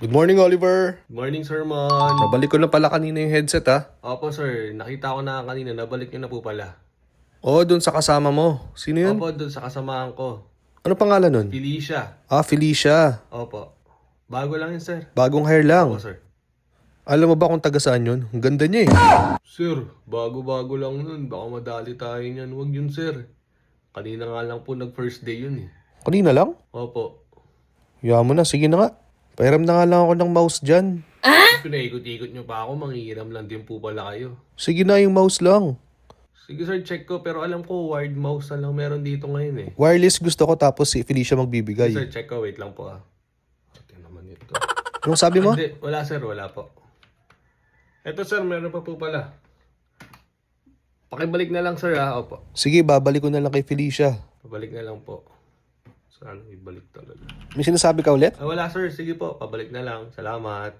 Good morning, Oliver. Morning, Sir Mon. Nabalik ko na pala kanina yung headset, ha? Opo, sir. Nakita ko na kanina. Nabalik niyo na po pala. Oo, dun sa kasama mo. Sino yun? Opo, doon sa kasamahan ko. Ano pangalan nun? Felicia. Ah, Felicia. Opo. Bago lang yun, sir. Bagong hair lang. Opo, sir. Alam mo ba kung taga saan yun? Ang ganda niya eh. Sir, bago-bago lang nun. Baka madali tayo niyan. Huwag yun, sir. Kanina nga lang po nag-first day yun eh. Kanina lang? Opo. Yaman na, sige na nga. Pahiram na nga lang ako ng mouse dyan. Pinaikot-ikot niyo pa ako. Manghihiram lang din po pala kayo. Sige na yung mouse lang. Sige, sir. Check ko. Pero alam ko, wired mouse na lang meron dito ngayon eh. Wireless gusto ko tapos si Felicia magbibigay. Sir, check ko. Wait lang po ah. Ate naman ito. Anong sabi mo? Hindi, wala sir, wala po. Ito sir, meron pa po pala. Pakibalik na lang sir ha, opo. Sige, babalik ko na lang kay Felicia. Pabalik na lang po. Sana ibalik talaga. May sinasabi ka ulit? Ah, wala sir, sige po, pabalik na lang. Salamat.